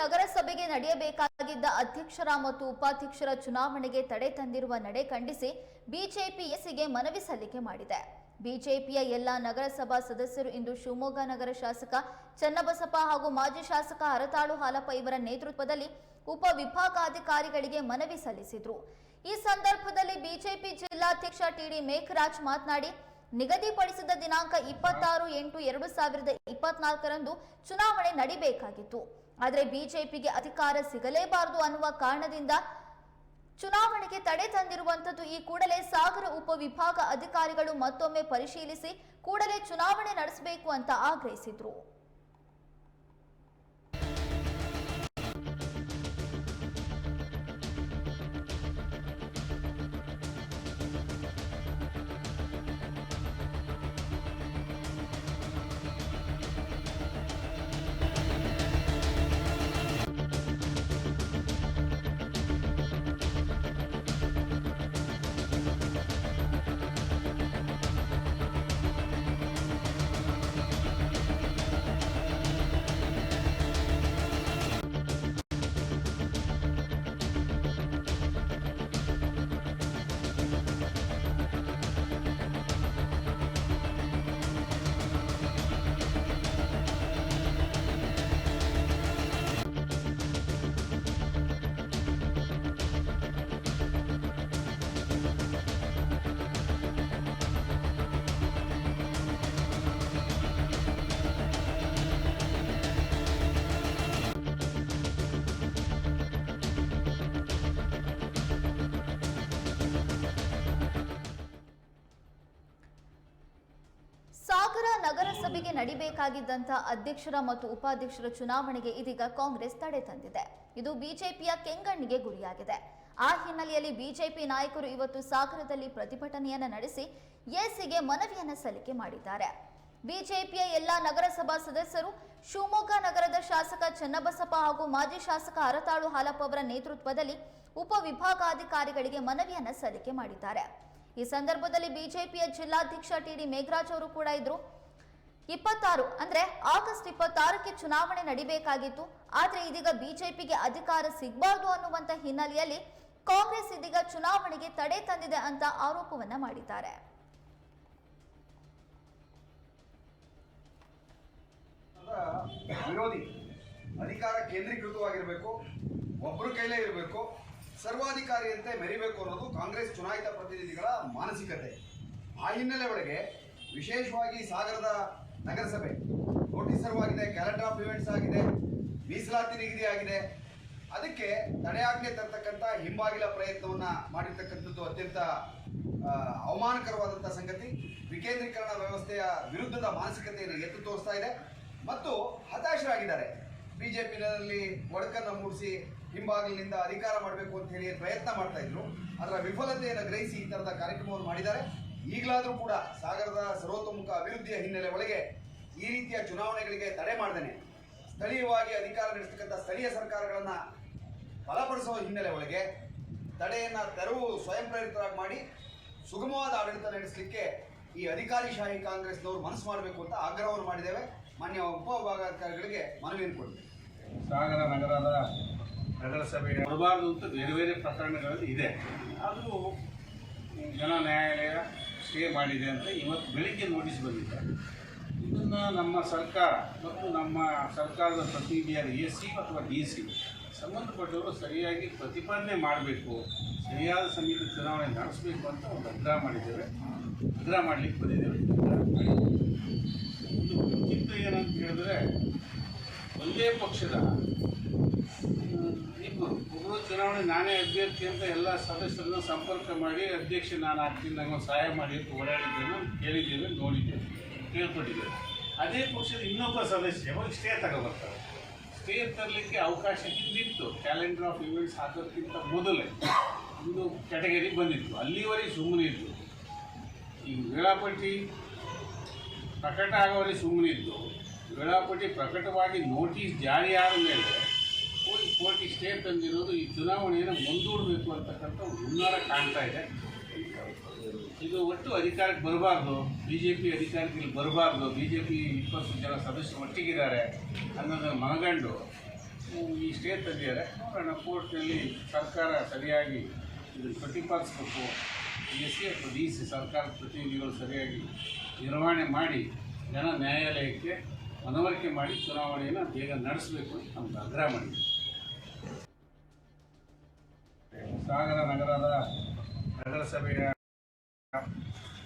ನಗರಸಭೆಗೆ ನಡೆಯಬೇಕಾಗಿದ್ದ ಅಧ್ಯಕ್ಷರ ಮತ್ತು ಉಪಾಧ್ಯಕ್ಷರ ಚುನಾವಣೆಗೆ ತಡೆ ತಂದಿರುವ ನಡೆ ಖಂಡಿಸಿ ಬಿಜೆಪಿ ಎಸ್ಸಿಗೆ ಮನವಿ ಸಲ್ಲಿಕೆ ಮಾಡಿದೆ. ಬಿಜೆಪಿಯ ಎಲ್ಲ ನಗರಸಭಾ ಸದಸ್ಯರು ಇಂದು ಶಿವಮೊಗ್ಗ ನಗರ ಶಾಸಕ ಚನ್ನಬಸಪ್ಪ ಹಾಗೂ ಮಾಜಿ ಶಾಸಕ ಹರತಾಳು ಹಾಲಪ್ಪ ಇವರ ನೇತೃತ್ವದಲ್ಲಿ ಉಪವಿಭಾಗಾಧಿಕಾರಿಗಳಿಗೆ ಮನವಿ ಸಲ್ಲಿಸಿದರು. ಈ ಸಂದರ್ಭದಲ್ಲಿ ಬಿಜೆಪಿ ಜಿಲ್ಲಾಧ್ಯಕ್ಷ ಟಿಡಿ ಮೇಘರಾಜ್ ಮಾತನಾಡಿ, ನಿಗದಿಪಡಿಸಿದ ದಿನಾಂಕ ಇಪ್ಪತ್ತಾರು ಎಂಟು ಎರಡು ಸಾವಿರದ ಇಪ್ಪತ್ನಾಲ್ಕರಂದು ಚುನಾವಣೆ ನಡಿಬೇಕಾಗಿತ್ತು. ಆದರೆ ಬಿಜೆಪಿಗೆ ಅಧಿಕಾರ ಸಿಗಲೇಬಾರದು ಅನ್ನುವ ಕಾರಣದಿಂದ ಚುನಾವಣೆಗೆ ತಡೆ ತಂದಿರುವಂತದ್ದು ಈ ಕೂಡಲೇ ಸಾಗರ ಉಪವಿಭಾಗ ಅಧಿಕಾರಿಗಳು ಮತ್ತೊಮ್ಮೆ ಪರಿಶೀಲಿಸಿ ಕೂಡಲೇ ಚುನಾವಣೆ ನಡೆಸಬೇಕು ಅಂತ ಆಗ್ರಹಿಸಿದ್ರು. ನಗರಸಭೆಗೆ ನಡಿಬೇಕಾಗಿದ್ದಂಥ ಅಧ್ಯಕ್ಷರ ಮತ್ತು ಉಪಾಧ್ಯಕ್ಷರ ಚುನಾವಣೆಗೆ ಇದೀಗ ಕಾಂಗ್ರೆಸ್ ತಡೆ ತಂದಿದೆ. ಇದು ಬಿಜೆಪಿಯ ಕೆಂಗಣ್ಣಿಗೆ ಗುರಿಯಾಗಿದೆ. ಆ ಹಿನ್ನೆಲೆಯಲ್ಲಿ ಬಿಜೆಪಿ ನಾಯಕರು ಇವತ್ತು ಸಾಗರದಲ್ಲಿ ಪ್ರತಿಭಟನೆಯನ್ನ ನಡೆಸಿ ಎಸ್ಸಿಗೆ ಮನವಿಯನ್ನ ಸಲ್ಲಿಕೆ ಮಾಡಿದ್ದಾರೆ. ಬಿಜೆಪಿಯ ಎಲ್ಲ ನಗರಸಭಾ ಸದಸ್ಯರು ಶಿವಮೊಗ್ಗ ನಗರದ ಶಾಸಕ ಚನ್ನಬಸಪ್ಪ ಹಾಗೂ ಮಾಜಿ ಶಾಸಕ ಹರತಾಳು ಹಾಲಪ್ಪ ಅವರ ನೇತೃತ್ವದಲ್ಲಿ ಉಪವಿಭಾಗಾಧಿಕಾರಿಗಳಿಗೆ ಮನವಿಯನ್ನ ಸಲ್ಲಿಕೆ ಮಾಡಿದ್ದಾರೆ. ಈ ಸಂದರ್ಭದಲ್ಲಿ ಬಿಜೆಪಿಯ ಜಿಲ್ಲಾಧ್ಯಕ್ಷ ಟಿಡಿ ಮೇಘರಾಜ್ ಅವರು ಕೂಡ ಇದ್ರು. ಇಪ್ಪತ್ತಾರು, ಅಂದ್ರೆ ಆಗಸ್ಟ್ ಇಪ್ಪತ್ತಾರಕ್ಕೆ ಚುನಾವಣೆ ನಡಿಬೇಕಾಗಿತ್ತು. ಆದ್ರೆ ಇದೀಗ ಬಿಜೆಪಿಗೆ ಅಧಿಕಾರ ಸಿಗಬಾರ್ದು ಅನ್ನುವಂತ ಹಿನ್ನೆಲೆಯಲ್ಲಿ ಕಾಂಗ್ರೆಸ್ ಇದೀಗ ಚುನಾವಣೆಗೆ ತಡೆ ತಂದಿದೆ ಅಂತ ಆರೋಪವನ್ನ ಮಾಡಿದ್ದಾರೆ. ವಿರೋಧಿ ಅಧಿಕಾರ ಕೇಂದ್ರೀಕೃತವಾಗಿರಬೇಕು ಒಬ್ಬರು ಕೈಲೇ ಇರಬೇಕು, ಸರ್ವಾಧಿಕಾರಿಯಂತೆ ಮೆರಿಬೇಕು ಅನ್ನೋದು ಕಾಂಗ್ರೆಸ್ ಚುನಾಯಿತ ಪ್ರತಿನಿಧಿಗಳ ಮಾನಸಿಕತೆ. ಆ ಹಿನ್ನೆಲೆ ಒಳಗೆ ವಿಶೇಷವಾಗಿ ಸಾಗರದ ನಗರಸಭೆ. ನೋಟಿಸ್ ಸರ್ವಾಗಿದೆ ಕ್ಯಾಲೆಂಡರ್ ಆಫ್ ಇವೆಂಟ್ಸ್ ಆಗಿದೆ, ಮೀಸಲಾತಿ ನಿಗದಿ ಆಗಿದೆ. ಅದಕ್ಕೆ ತಡೆಯಾಜ್ಞೆ ತರ್ತಕ್ಕಂಥ ಹಿಂಬಾಗಿಲ ಪ್ರಯತ್ನವನ್ನ ಮಾಡಿರ್ತಕ್ಕಂಥದ್ದು ಅತ್ಯಂತ ಅವಮಾನಕರವಾದಂಥ ಸಂಗತಿ. ವಿಕೇಂದ್ರೀಕರಣ ವ್ಯವಸ್ಥೆಯ ವಿರುದ್ಧದ ಮಾನಸಿಕತೆಯನ್ನು ಎತ್ತು ತೋರಿಸ್ತಾ ಇದೆ. ಮತ್ತು ಹತಾಶರಾಗಿದ್ದಾರೆ. ಬಿಜೆಪಿನಲ್ಲಿ ಒಡಕನ್ನು ಮೂಡಿಸಿ ಹಿಂಬಾಗಿಲಿನಿಂದ ಅಧಿಕಾರ ಮಾಡಬೇಕು ಅಂತ ಹೇಳಿ ಪ್ರಯತ್ನ ಮಾಡ್ತಾ ಇದ್ರು. ಅದರ ವಿಫಲತೆಯನ್ನು ಗ್ರಹಿಸಿ ಈ ಥರದ ಕಾರ್ಯಕ್ರಮವನ್ನು ಮಾಡಿದ್ದಾರೆ. ಈಗಲಾದರೂ ಕೂಡ ಸಾಗರದ ಸರ್ವತೋಮುಖ ಅಭಿವೃದ್ಧಿಯ ಹಿನ್ನೆಲೆ ಒಳಗೆ ಈ ರೀತಿಯ ಚುನಾವಣೆಗಳಿಗೆ ತಡೆ ಮಾಡ್ದೇನೆ. ಸ್ಥಳೀಯವಾಗಿ ಅಧಿಕಾರ ನಡೆಸ್ತಕ್ಕಂಥ ಸ್ಥಳೀಯ ಸರ್ಕಾರಗಳನ್ನು ಬಲಪಡಿಸುವ ಹಿನ್ನೆಲೆ ಒಳಗೆ ತಡೆಯನ್ನು ತೆರವು ಸ್ವಯಂ ಪ್ರೇರಿತರಾಗಿ ಮಾಡಿ ಸುಗಮವಾದ ಆಡಳಿತ ನಡೆಸಲಿಕ್ಕೆ ಈ ಅಧಿಕಾರಿಶಾಹಿ ಕಾಂಗ್ರೆಸ್ನವರು ಮನಸ್ಸು ಮಾಡಬೇಕು ಅಂತ ಆಗ್ರಹವನ್ನು ಮಾಡಿದ್ದೇವೆ. ಮಾನ್ಯ ಉಪವಿಭಾಗಾಧಿಕಾರಿಗಳಿಗೆ ಮನವಿಯನ್ನು ಕೊಡ್ತೇವೆ ಸಾಗರ ನಗರದ ನಗರಸಭೆ ಬರಬಾರದು ಅಂತ ಬೇರೆ ಬೇರೆ ಪ್ರಕರಣಗಳಲ್ಲಿ ಇದೆ. ಅದು ಜನ ನ್ಯಾಯಾಲಯ ಸ್ಟೇ ಮಾಡಿದೆ ಅಂತ ಇವತ್ತು ಬೆಳಿಗ್ಗೆ ನೋಟಿಸ್ ಬಂದಿದೆ. ಇದನ್ನು ನಮ್ಮ ಸರ್ಕಾರ ಮತ್ತು ನಮ್ಮ ಸರ್ಕಾರದ ಪ್ರತಿನಿಧಿಯಾದ ಎ ಸಿ ಅಥವಾ ಡಿ ಸಿ ಸಂಬಂಧಪಟ್ಟವರು ಸರಿಯಾಗಿ ಪ್ರತಿಪಾದನೆ ಮಾಡಬೇಕು, ಸರಿಯಾದ ಸಮಿತಿ ಚುನಾವಣೆ ನಡೆಸಬೇಕು ಅಂತ ಒಂದು ಆಗ್ರಹ ಮಾಡಿದ್ದೇವೆ. ಆಗ್ರಹ ಮಾಡಲಿಕ್ಕೆ ಬಂದಿದ್ದೇವೆ. ಒಂದು ಚಿಂತೆ ಏನಂತ ಹೇಳಿದ್ರೆ, ಒಂದೇ ಪಕ್ಷದ ಇಬ್ಬರು ಒಬ್ಬರು ಚುನಾವಣೆ ನಾನೇ ಅಭ್ಯರ್ಥಿ ಅಂತ ಎಲ್ಲ ಸದಸ್ಯರನ್ನು ಸಂಪರ್ಕ ಮಾಡಿ ಅಧ್ಯಕ್ಷ ನಾನು ಆಗ್ತೀನಿ, ನಂಗೆ ಸಹಾಯ ಮಾಡಿ ಅಂತ ಓಡಾಡಿದ್ದೇನೆ ಕೇಳಿದ್ದೇವೆ, ನೋಡಿದ್ದೇವೆ, ಕೇಳ್ಕೊಂಡಿದ್ದೇವೆ. ಅದೇ ಪಕ್ಷದ ಇನ್ನೊಬ್ಬ ಸದಸ್ಯ ಹೋಗಿ ಸ್ಟೇ ತಗೊಬರ್ತಾರೆ. ಸ್ಟೇ ತರಲಿಕ್ಕೆ ಅವಕಾಶ ಇದ್ದಿತ್ತು ಕ್ಯಾಲೆಂಡರ್ ಆಫ್ ಇವೆಂಟ್ಸ್ ಹಾಕೋದಕ್ಕಿಂತ ಮೊದಲೇ ಒಂದು ಕ್ಯಾಟಗರಿ ಬಂದಿತ್ತು. ಅಲ್ಲಿವರೆಗೆ ಸುಮ್ಮನೆ ಇದ್ದು ಈ ವೇಳಾಪಟ್ಟಿ ಪ್ರಕಟ ಆಗೋವರೆಗೆ ಸುಮ್ಮನೆ ಇದ್ದು ವೇಳಾಪಟ್ಟಿ ಪ್ರಕಟವಾಗಿ ನೋಟಿಸ್ ಆದ ಮೇಲೆ ಕೋರ್ಟಿಗೆ ಸ್ಟೇ ತಂದಿರೋದು ಈ ಚುನಾವಣೆಯನ್ನು ಮುಂದೂಡಬೇಕು ಅಂತಕ್ಕಂಥ ಹುನ್ನಾರ ಕಾಣ್ತಾ ಇದೆ. ಇದು ಒಟ್ಟು ಅಧಿಕಾರಕ್ಕೆ ಬರಬಾರ್ದು. ಬಿ ಜೆ ಪಿ ಅಧಿಕಾರಕ್ಕೆ ಇಲ್ಲಿ ಬರಬಾರ್ದು. ಬಿ ಜೆ ಪಿ ಇಪ್ಪತ್ತು ಜನ ಸದಸ್ಯರು ಒಟ್ಟಿಗಿದ್ದಾರೆ ಅನ್ನೋದನ್ನು ಮನಗಂಡು ಈ ಸ್ಟೇ ತಂದಿದ್ದಾರೆ ನೋಡೋಣ ಕೋರ್ಟ್ನಲ್ಲಿ ಸರ್ಕಾರ ಸರಿಯಾಗಿ ಇದನ್ನು ಪ್ರತಿಪಾದಿಸ್ಬೇಕು. ಎಸ್ ಸಿ ಡಿ ಸಿ ಸರ್ಕಾರದ ಪ್ರತಿನಿಧಿಗಳು ಸರಿಯಾಗಿ ನಿರ್ವಹಣೆ ಮಾಡಿ ಜನ ನ್ಯಾಯಾಲಯಕ್ಕೆ ಮನವರಿಕೆ ಮಾಡಿ ಚುನಾವಣೆಯನ್ನು ಬೇಗ ನಡೆಸಬೇಕು ಅಂತ ಆಗ್ರಹ ಮಾಡಿದ್ವಿ ಸಾಗರ ನಗರದ ನಗರಸಭೆಯ